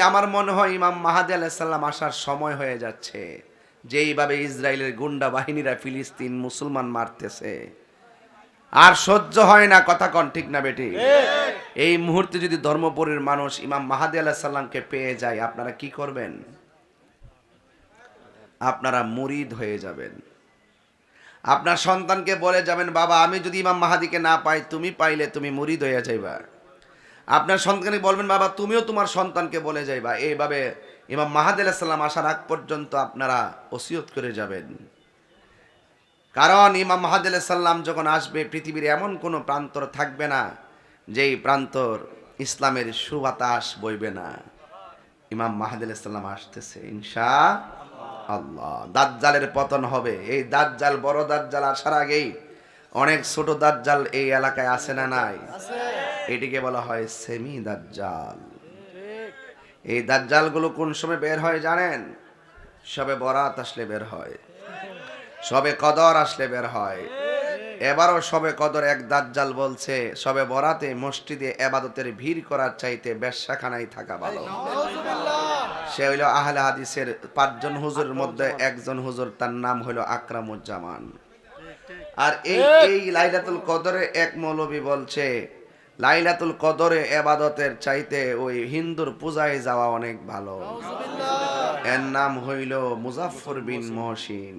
আমার মনে হয় ইমাম মাহাদি আলাইসাল্লাম আসার সময় হয়ে যাচ্ছে। যেইভাবে ইসরায়েলের গুন্ডা বাহিনীরা ফিলিস্তিন মুসলমান মারতেছে। আর সহ্য হয় না কথা কন ঠিক না বেটি? এই মুহূর্তে যদি ধর্মপুরের মানুষ ইমাম মাহাদি আলাহিসাল্লামকে পেয়ে যায় আপনারা কি করবেন? আপনারা মুরিদ হয়ে যাবেন। আপনার সন্তানকে বলে যাবেন বাবা আমি যদি ইমাম মাহাদিকে না পাই তুমি পাইলে তুমি মুরিদ হয়ে যাইবা। আপনার সন্তানকে বলবেন, বাবা, তুমিও তোমার সন্তানকে বলে যাইবা। এইভাবে ইমাম মাহাদি আলাহিসাল্লাম আসার আগ পর্যন্ত আপনারা ওসিয়ত করে যাবেন। কারণ ইমাম মাহাদি সাল্লাম যখন আসবে, পৃথিবীর এমন কোনো প্রান্তর থাকবে না, যেই প্রান্তর ইসলামের সুবাতাস বইবে না। ইমাম মাহাদি সাল্লাম আসতেছে ইনশা আল্লাহ দাজ্জালের পতন হবে। এই দাজ্জাল বড় দাজ্জাল আসার আগেই অনেক ছোট দাজ্জাল এই এলাকায় আসে না নাই? এটিকে বলা হয় সেমি দাজ্জাল এই দাজ্জালগুলো কোন সময় বের হয় জানেন? সবে বরাত আসলে বের হয়। সবে কদর আসলে বের হয়। এবারও সবে কদর এক দাজ্জাল বলছে, সবে বরাতে মসজিদে এবাদতের ভিড় করার চাইতে বেশ্যাখানায় থাকা ভালো। সে হইল আহলে হাদিসের পাঁচজন হুজুরের মধ্যে একজন হুজুর, তার নাম হইল আকরামুজ্জামান। আর এই এই লাইলাতুল কদরে এক মৌলবী বলছে লাইলাতুল কদরে এবাদতের চাইতে ওই হিন্দুর পূজায় যাওয়া অনেক ভালো। এর নাম হইল মুজাফর বিন মহসিন।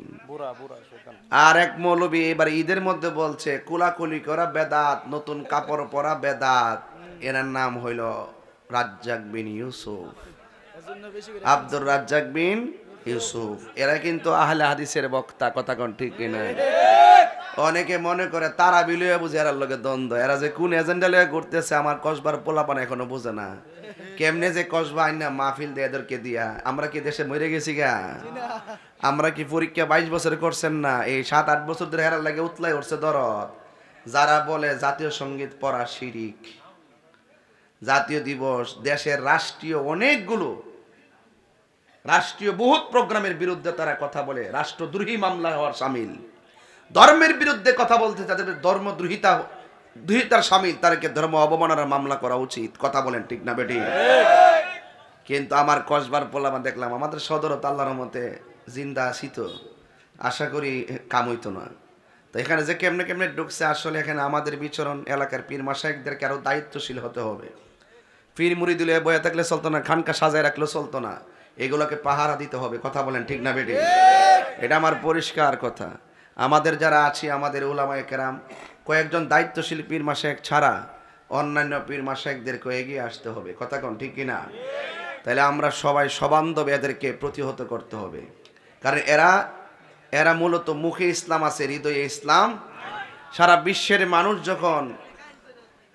আর এক মৌলবী এবার ঈদের মধ্যে বলছে কুলাকুলি করা বেদাত নতুন কাপড় পরা বেদাত। এনার নাম হইল রাজ্জাক বিন ইউসুফ। আব্দুর রাজ্জাক বিন ইউসুফ। এরা কিন্তু আহলে হাদিসের বক্তা কথা কোন ঠিক কিনা? অনেকে মনে করে তারা বিলুয়ে বুঝে এরার লগে দ্বন্দ্ব। এরা যে কোন এজেন্ডা লয়ে ঘুরতেছে, আমার কসবার পোলাপান এখনও বুঝে না। কেমনে যে কসবা আইনা মাহফিল দিয়ে এদেরকে দিয়া। আমরা কি দেশে মরে গেছি গা? আমরা কি পরীক্ষা বাইশ বছর করছেন না? এই সাত, আট বছর ধরে হেরার লাগে উতলাই উঠছে দরদ। যারা বলে জাতীয় সংগীত পড়া শিরিক, জাতীয় দিবস, দেশের রাষ্ট্রীয় অনেকগুলো, রাষ্ট্রীয় বহুত প্রোগ্রামের বিরুদ্ধে তারা কথা বলে। রাষ্ট্রদ্রোহী মামলা হওয়ার সামিল। ধর্মের বিরুদ্ধে কথা বলতে তাদের ধর্মদ্রোহিতা দুহিতার সামিল, তাদেরকে ধর্ম অবমাননার মামলা করা উচিত। কথা বলেন, ঠিক না বেটি কিন্তু আমার কসবার পোলামা দেখলাম, আমাদের সদরত আল্লাহর মতে জিন্দা আসিত আশা করি কাম হইতো না। তো এখানে যে কেমনে কেমনে ঢুকছে, আসলে এখানে আমাদের বিচরণ এলাকার পীর মাসাইকদেরকে আরও দায়িত্বশীল হতে হবে। পীর মুড়ি দিলে বয়ে থাকলে চলতো না খানকা সাজায় রাখলে চলতো না এগুলোকে পাহারা দিতে হবে। কথা বলেন, ঠিক না বেটি এটা আমার পরিষ্কার কথা। আমাদের যারা আছি, আমাদের উলামায়ে কেরাম, কয়েকজন দায়িত্বশীল পীর মাসায়েক ছাড়া অন্যান্য পীর মাসায়েকদেরকে এগিয়ে আসতে হবে। কথা কোন ঠিক কিনা? তাহলে আমরা সবাই সবান্ধব এদেরকে প্রতিহত করতে হবে। কারণ এরা এরা মূলত মুখে ইসলাম আছে, হৃদয়ে ইসলাম। সারা বিশ্বের মানুষ যখন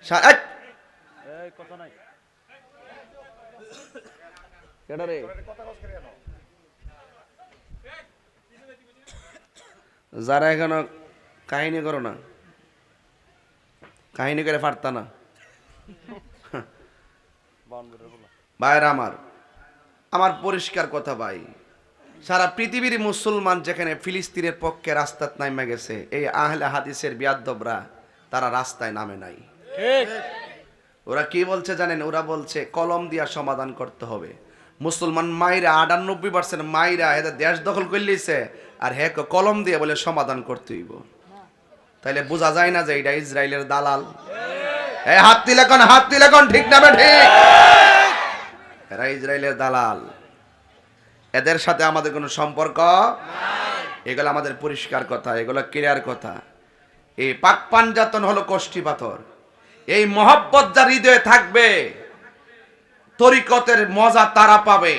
সা- এই! কেডা রে? যারা এখনও কাহিনী করো না কাহিনী করে পারতা না। ভাইরা আমার আমার পরিষ্কার কথা ভাই সারা পৃথিবীর মুসলমান যেখানে ফিলিস্তিনের পক্ষে রাস্তাত নামে গেছে এই আহলে হাদিসের বিয়াদ্দবরা তারা রাস্তায় নামে নাই। ওরা কি বলছে জানেন? ওরা বলছে কলম দিয়া সমাধান করতে হবে। মুসলমান মাইরা আটানব্বই পার্সেন্ট মাইরা এদের দেশ দখল করলিছে আর হ্যাঁ কলম দিয়ে বলে সমাধান করতে হইব। তাইলে বোঝা যায় না যে এটা ইসরায়েলের দালাল। এই হাত দিলে কোন হাত দিলে কোন ঠিক না ঠিক? এরা ইসরায়েলের দালাল। এদের সাথে আমাদের কোনো সম্পর্ক এগুলো আমাদের পরিষ্কার কথা এগুলো ক্লিয়ার কথা। এই পাক পাঞ্জাতন হলো কষ্টি পাথর। এই মহব্বত যার হৃদয়ে থাকবে তরিকতের মজা তারা পাবে।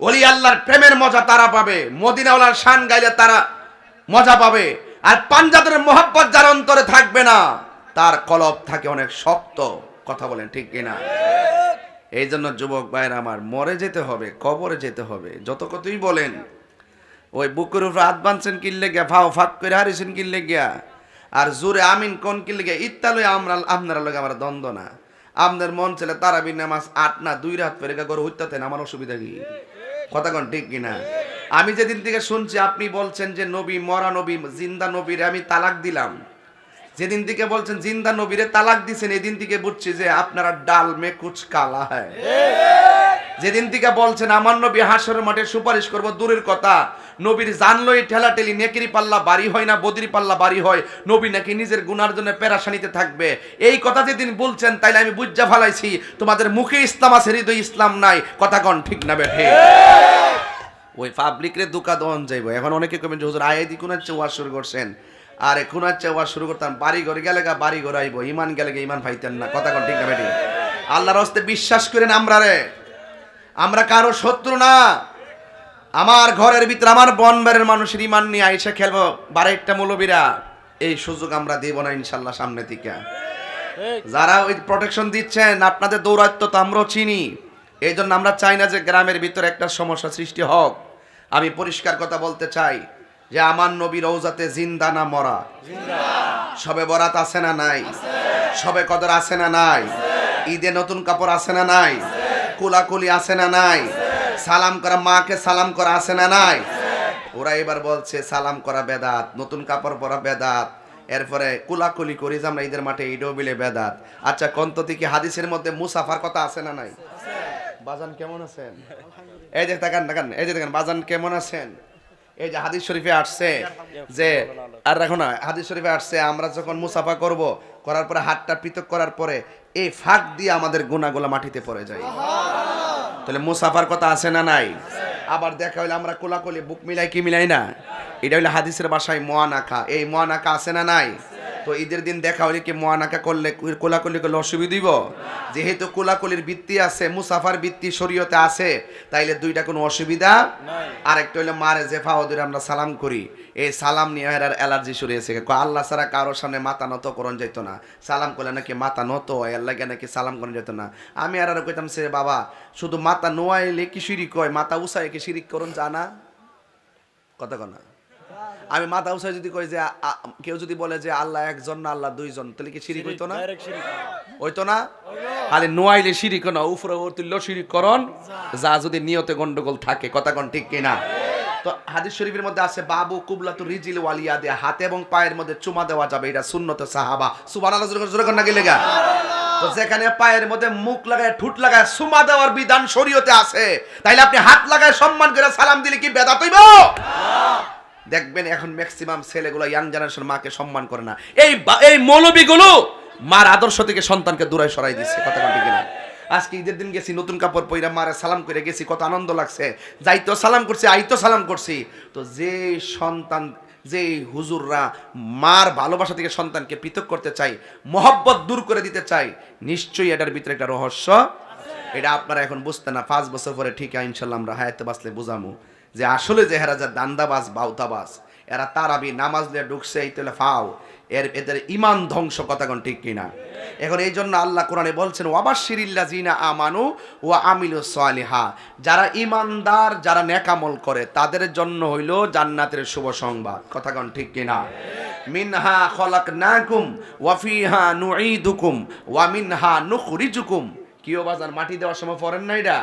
ওলি আল্লাহর প্রেমের মজা তারা পাবে। মদিনাওয়ালার শান গাইলে তারা মজা পাবে। আর পাঞ্জাবের মহব্বত যার অন্তরে থাকবে না, তার কলব থাকে অনেক শক্ত। কথা বলেন ঠিক কিনা? এই জন্য যুবক ভাইয়ের আমার, মরে যেতে হবে, কবরে যেতে হবে। যত কতই বলেন, ওই বুকের উপরে হাত বাঁধছেন কিনলে গিয়া ফাও ফাঁক করে হারিয়েছেন কিনলে গিয়া আর জোরে আমিন কোন কিনলে গিয়া ইত্যালয় আমরা আপনারা লোক আমার দ্বন্দ্ব না। আপনার মন ছেলে, তারাবির নামাজ আট না, দুই রাত পেরে গা করে হইতাতেন আমার অসুবিধা কি? কথা কোন ঠিক কিনা? আমি যেদিন থেকে শুনছি আপনি বলছেন যে নবী, মরা নবী, জিন্দা নবীরে, আমি তালাক দিলাম। যেদিন থেকে বলছেন জিন্দা নবীরে তালাক দিছেন, এদিন থেকে বুঝছি যে আপনারা ডাল মে কুচ কালা হয় যেদিন থেকে বলছেন, আমার নবী হাসরের মাঠে সুপারিশ করব, দূরের কথা নবীর জানলই ঠেলা ঠেলি নেকিরি পাল্লা বাড়ি হয় না বদির পাল্লা বাড়ি হয়। নবী নাকি নিজের গুনার জন্য পেরাশানিতে থাকবে। এই কথা যেদিন বলছেন তাইলে আমি বুঝা ফালাইছি তোমাদের মুখে ইসলাম আছে হৃদয় ইসলাম নাই। কথা কন ঠিক না বেঠে? ওই পাবলিক রে দুকা দন যাইব। এখন অনেকে কমেন যে হুজুর আয়াতি কোন হচ্ছে ওয়াজ শুরু করছেন? আর কোন হচ্ছে ওয়াজ শুরু করতাম বাড়ি ঘরে গেলে গা বাড়ি ঘরে আইব ইমান গেলে গা ইমান পাইতেন না। কথা কন ঠিক না বেটি আল্লাহর হস্তে বিশ্বাস করেন আমরা রে আমরা কারও শত্রু না। আমার ঘরের ভিতরে আমার বনবারের মানুষের ইমান নিয়ে আইসে খেলব। বারেকটা মৌলবীরা, এই সুযোগ আমরা দেব না ইনশাল্লাহ সামনে থেকে। যারা ওই প্রোটেকশন দিচ্ছেন, আপনাদের দৌরাত্ম তো আমরাও চিনি। এই জন্য আমরা চাই না যে গ্রামের ভিতরে একটা সমস্যা সৃষ্টি হোক। আমি পরিষ্কার কথা বলতে চাই যে আমার নবী রৌজাতে জিন্দা না মরা? সবে বরাত আছে না নাই? সবে কদর আছে না নাই? ঈদে নতুন কাপড় আছে না নাই? কুলাকুলি আছে না নাই? সালাম করা, মাকে সালাম করা আছে না নাই? ওরা এবার বলছে, সালাম করা বেদাত, নতুন কাপড় পরা বেদাত, এরপরে কুলাকুলি করি যে আমরা ঈদের মাঠে ঈদও বিলে বেদাত। আচ্ছা কন্ততি কি হাদিসের মধ্যে মুসাফার কথা আছে না নাই? বাজান কেমন আছেন? এই যে তাকান তাকান, এই যে দেখেন বাজান কেমন আছেন? এই যে হাদিস শরীফে আসছে যে, আর রাখো না, হাদিস শরীফে আসছে, আমরা যখন মুসাফা করব, করার পরে, হাতটা পৃথক করার পরে, এই ফাঁক দিয়ে আমাদের গুণাগুলা মাটিতে পড়ে যায়। তাহলে মুসাফার কথা আছে না নাই? আবার দেখা হইলে আমরা কোলাকুলি, বুক মিলাই কি মিলাই না? এটা হইলে হাদিসের বাসায় মোয়ানাকা। এই মোয়ানাকা আছে না নাই? তো ঈদের দিন দেখা হলে কি মোয়ানাকা করলে কোলাকুলি করলে অসুবিধা দিব যেহেতু কোলাকুলির বৃত্তি আছে মুসাফার বৃত্তি শরীয়তে আছে তাইলে দুইটা কোনো অসুবিধা আরেকটা হইলে মারে যে ফাওয়াদের আমরা সালাম করি। এই সালাম নিয়ে এর অ্যালার্জি শুরু হয়েছে। আল্লাহ ছাড়া কারোর সামনে মাথা নত করন যেত না। সালাম করলে নাকি মাথা নত হয় আল্লাহকে নাকি সালাম করা যেত না। আমি আর আর কইতাম সে বাবা শুধু মাথা নোয়াইলে কি শিরিক কয় মাথা উসাই কি শিরিক করুন জানা? কথা কনা আমি মাথা উসাই যদি কই যে কেউ যদি বলে যে আল্লাহ একজন না আল্লাহ দুইজন তাহলে কি শিরিক হইতো না? হইতো না? খালি নোয়াইলে শিরিক না উফরে তুল্য শিরিক করন যা যদি নিয়তে গন্ডগোল থাকে কথা কোন ঠিক কিনা? তো হাদিস শরীফের মধ্যে আছে বাবু কুবলাতু রিজিল ওয়ালিয়া দে হাতে এবং পায়ের মধ্যে চুমা দেওয়া যাবে এটা সুন্নত সাহাবা। সুবহানাল্লাহ জোরে জোরে না গেলে গা তো যেখানে পায়ের মধ্যে মুখ লাগায় ঠুট লাগায় সুমা দেওয়ার বিধান শরীয়তে আছে তাইলে আপনি হাত লাগায় সম্মান করে সালাম দিলে কি বেদাত হইব? দেখবেন এখন ম্যাক্সিমাম ছেলেগুলো ইয়াং জেনারেশন মাকে সম্মান করে না। এই এই মৌলবীগুলো মার আদর্শ থেকে সন্তানকে দূরায় সরাই দিচ্ছে কথা বলতে কিনা আজকে ঈদের দিন গেছি, নতুন কাপড় পইরা মারে সালাম করে গেছি, কত আনন্দ লাগছে। যাইতো সালাম করছি আইতো সালাম করছি। তো যে সন্তান, যে হুজুররা মার ভালোবাসা থেকে সন্তানকে পৃথক করতে চাই মহব্বত দূর করে দিতে চাই নিশ্চয়ই এটার ভিতরে একটা রহস্য এটা আপনারা এখন বুঝতে না, পাঁচ বছর পরে ঠিক ইনশাল্লাহ আমরা হায়াতে বাসলে বুঝামু যে আসলে যে হেরা যা দান্দাবাজ, বাউতাবাজ, এরা তারাবি, নামাজ দিয়ে ঢুকছে, এই তেলে ফাও, এর এদের ইমান ধ্বংস কথা কথাগণ ঠিক কিনা? এখন এই জন্য আল্লাহ কোরআনে বলছেন ওয়াবাশিরিল্লা জিনা আমানু ও আমিলু সালিহা যারা ইমানদার যারা নেকামল করে, তাদের জন্য হইল জান্নাতের শুভ সংবাদ, কথা কথাগণ ঠিক কিনা? মিনহা খলাকনাকুম ওয়া ফিহা নুঈদুকুম ওয়া মিনহা নুখরিজুকুম। কিও বাজার মাটি দেওয়ার সময় ফরেন না এটা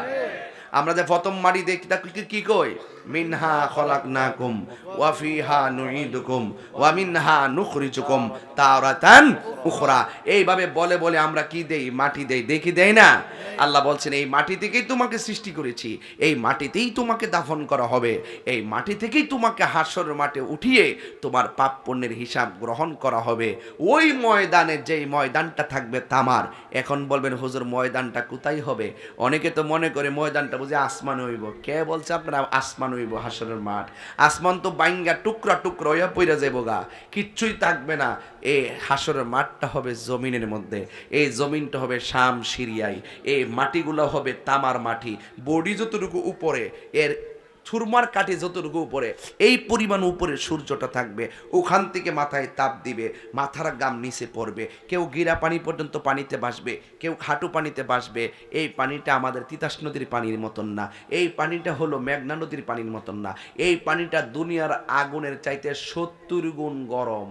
আমরা যে প্রথম মাটি দেখি, তা কি কি কই? মিনহা খলাকনাকুম ওয়া ফিহা নুঈদুকুম ওয়া মিনহা নুখরিজুকুম তাওরাতান উখরা। এইভাবে বলে বলে আমরা কি দেই? মাটি দেই। দেখি দেই না? আল্লাহ বলছেন, এই মাটি থেকেই তোমাকে সৃষ্টি করেছি। এই মাটিতেই তোমাকে দাফন করা হবে। এই মাটি থেকেই তোমাকে হাসরের মাঠে উঠিয়ে তোমার পাপ পুণ্যের হিসাব গ্রহণ করা হবে। ওই ময়দানে যেই ময়দানটা থাকবে তামার। এখন বলবেন, হুজুর, ময়দানটা কোথায় হবে? অনেকে তো মনে করে ময়দানটা বুঝে আসমান হইব। কে বলছে আপনারা আসমান হইব হাসরের মাঠ। আসমান তো বাইঙ্গা টুকরা টুকরা হইয়া পইরা যাইব গা। কিচ্ছুই থাকবে না। এ হাসরের মাঠটা হবে জমিনের মধ্যে। এই জমিনটা হবে শাম সিরিয়ায়। এই মাটিগুলো হবে তামার মাটি। বডি যতটুকু উপরে, এর ছুরমার কাঠে যতটুকু উপরে, এই পরিমাণ উপরে সূর্যটা থাকবে। ওখান থেকে মাথায় তাপ দিবে, মাথার গাম নিচে পড়বে। কেউ গিরা পানি পর্যন্ত পানিতে বাসবে কেউ খাটু পানিতে বাসবে এই পানিটা আমাদের তিতাস নদীর পানির মতন না। এই পানিটা হলো মেঘনা নদীর পানির মতন না। এই পানিটা দুনিয়ার আগুনের চাইতে সত্তর গুণ গরম।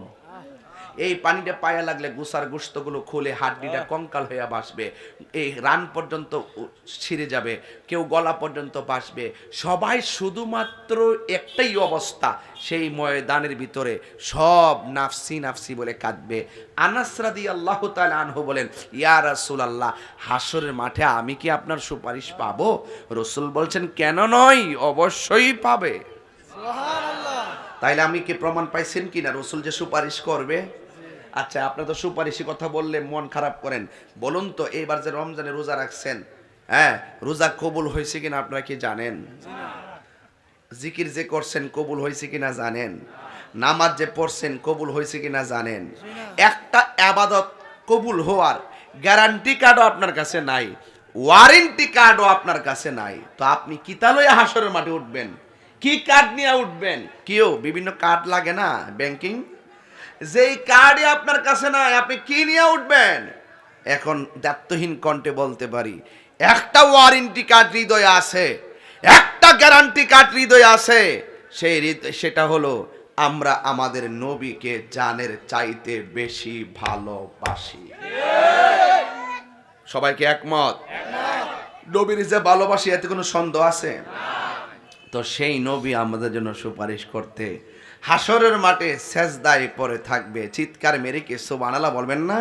এই পানিটা পায়া লাগলে গুসার গুস্তগুলো খুলে হাড্ডিটা কঙ্কাল হইয়া বাসবে এই রান পর্যন্ত ছিঁড়ে যাবে কেউ গলা পর্যন্ত বাসবে সবাই শুধুমাত্র একটাই অবস্থা সেই ময়দানের ভিতরে সব নাফসি নাফসি বলে কাঁদবে। আনাসরাদি আল্লাহ তাআলা আনহু বলেন ইয়া রাসুল আল্লাহ হাসরের মাঠে আমি কি আপনার সুপারিশ পাবো? রসুল বলছেন কেন নয় অবশ্যই পাবে। তাইলে আমি কি প্রমাণ পাইছেন কি না রসুল যে সুপারিশ করবে? আচ্ছা আপনার তো সুপারিশি কথা বললে মন খারাপ করেন। বলুন তো, এইবার যে রমজানে রোজা রাখছেন হ্যাঁ রোজা কবুল হয়েছে কিনা আপনারা কি জানেন? জিকির যে করছেন কবুল হয়েছে কিনা জানেন? নামাজ যে পড়ছেন কবুল হয়েছে কিনা জানেন? একটা আবাদত কবুল হওয়ার গ্যারান্টি কার্ডও আপনার কাছে নাই ওয়ারেন্টি কার্ডও আপনার কাছে নাই। তো আপনি কিতালয়ে হাসরের মাঠে উঠবেন, কি কার্ড নিয়ে উঠবেন? কেউ বিভিন্ন কার্ড লাগে না ব্যাংকিং যেই কার্ডই আপনার কাছে নাই, আপনি কি নিয়ে উঠবেন? এখন দায়িত্বহীন কণ্ঠে বলতে পারি, একটা ওয়ারেন্টি কার্ড হৃদয়ে আছে, একটা গ্যারান্টি কার্ড হৃদয়ে আছে, সেই সেটা হলো আমরা আমাদের নবীকে জানের চাইতে বেশি ভালোবাসি। সবাইকে একমত? নবীর যে ভালোবাসি, এতে কোনো সন্দেহ আছে? তো সেই নবী আমাদের জন্য সুপারিশ করতে হাসরের মাঠে সেজদায় পরে থাকবে। চিৎকার মেরে কে সোবানালা বলবেন না?